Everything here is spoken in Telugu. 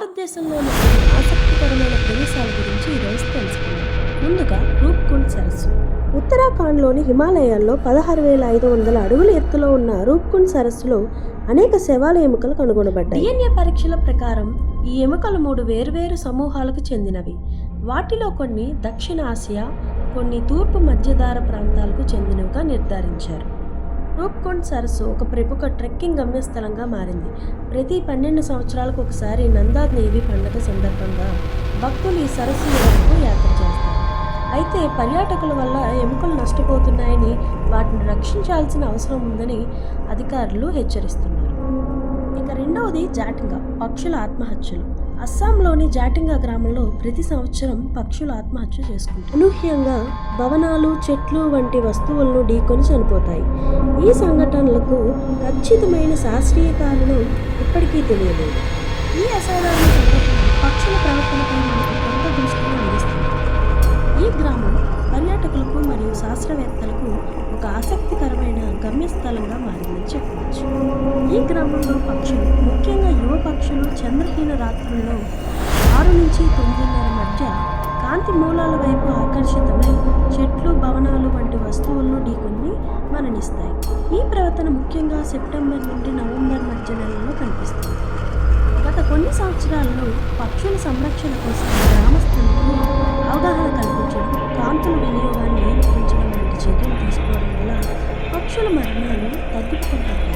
భారతదేశంలోని కొన్ని ఆసక్తికరమైన ప్రదేశాల గురించి ఈరోజు తెలుసుకుందాం. ముందుగా రూప్కుండ్ సరస్సు. ఉత్తరాఖండ్లోని హిమాలయాల్లో పదహారు వేల ఐదు వందల అడుగుల ఎత్తులో ఉన్న రూప్కుండ్ సరస్సులో అనేక శవాల ఎముకలు కనుగొనబడ్డాయి. డిఎన్ఏ పరీక్షల ప్రకారం ఈ ఎముకలు మూడు వేర్వేరు సమూహాలకు చెందినవి. వాటిలో కొన్ని దక్షిణ ఆసియా కొన్ని తూర్పు మధ్యధార ప్రాంతాలకు చెందినవిగా నిర్ధారించారు. రూప్కుండ్ సరస్సు ఒక ప్రముఖ ట్రెక్కింగ్ గమ్యస్థలంగా మారింది. ప్రతి పన్నెండు సంవత్సరాలకు ఒకసారి నందా దేవి పండుగ సందర్భంగా భక్తులు ఈ సరస్సు వరకు యాత్ర చేస్తారు. అయితే పర్యాటకుల వల్ల ఎముకలు నష్టపోతున్నాయని వాటిని రక్షించాల్సిన అవసరం ఉందని అధికారులు హెచ్చరిస్తున్నారు. ఇక రెండవది జాటింగా పక్షుల ఆత్మహత్యలు. అస్సాంలోని జాటింగా గ్రామంలో ప్రతి సంవత్సరం పక్షులు ఆత్మహత్య చేసుకుంటాయి అనూహ్యంగా భవనాలు చెట్లు వంటి వస్తువులను ఢీకొని చనిపోతాయి. ఈ సంఘటనలకు ఖచ్చితమైన శాస్త్రీయ కారణం ఇప్పటికీ తెలియదు ఈ అసాధారణ పక్షుల ప్రవర్తనపై మనకు కొంత దృష్టిని అందిస్తుంది ఈ గ్రామం పర్యాటకులకు మరియు శాస్త్రవేత్తలకు ఒక ఆసక్తికరమైన గమ్యస్థలంగా మారిందని చెప్పవచ్చు. ఈ గ్రామంలో పక్షులు ముఖ్యంగా యువ పక్షులు చంద్రహీన రాత్రుల్లో ఆరు నుంచి తొమ్మిదిన్నర మధ్య కాంతి మూలాల వైపు ఆకర్షితమై చెట్లు భవనాలు వంటి వస్తువులను ఢీకొని మరణిస్తాయి. ఈ ప్రవర్తన ముఖ్యంగా సెప్టెంబర్ నుండి నవంబర్ మధ్య నెలలో కనిపిస్తుంది. గత కొన్ని సంవత్సరాల్లో పక్షుల సంరక్షణ కోసం గ్రామస్తులకు అవగాహన కల్పించడం కాంతుల వినియోగాన్ని నియంత్రించడం వంటి చర్యలు తీసుకోవడం వల్ల పక్షుల మరణాలు తగ్గించుకుంటాయి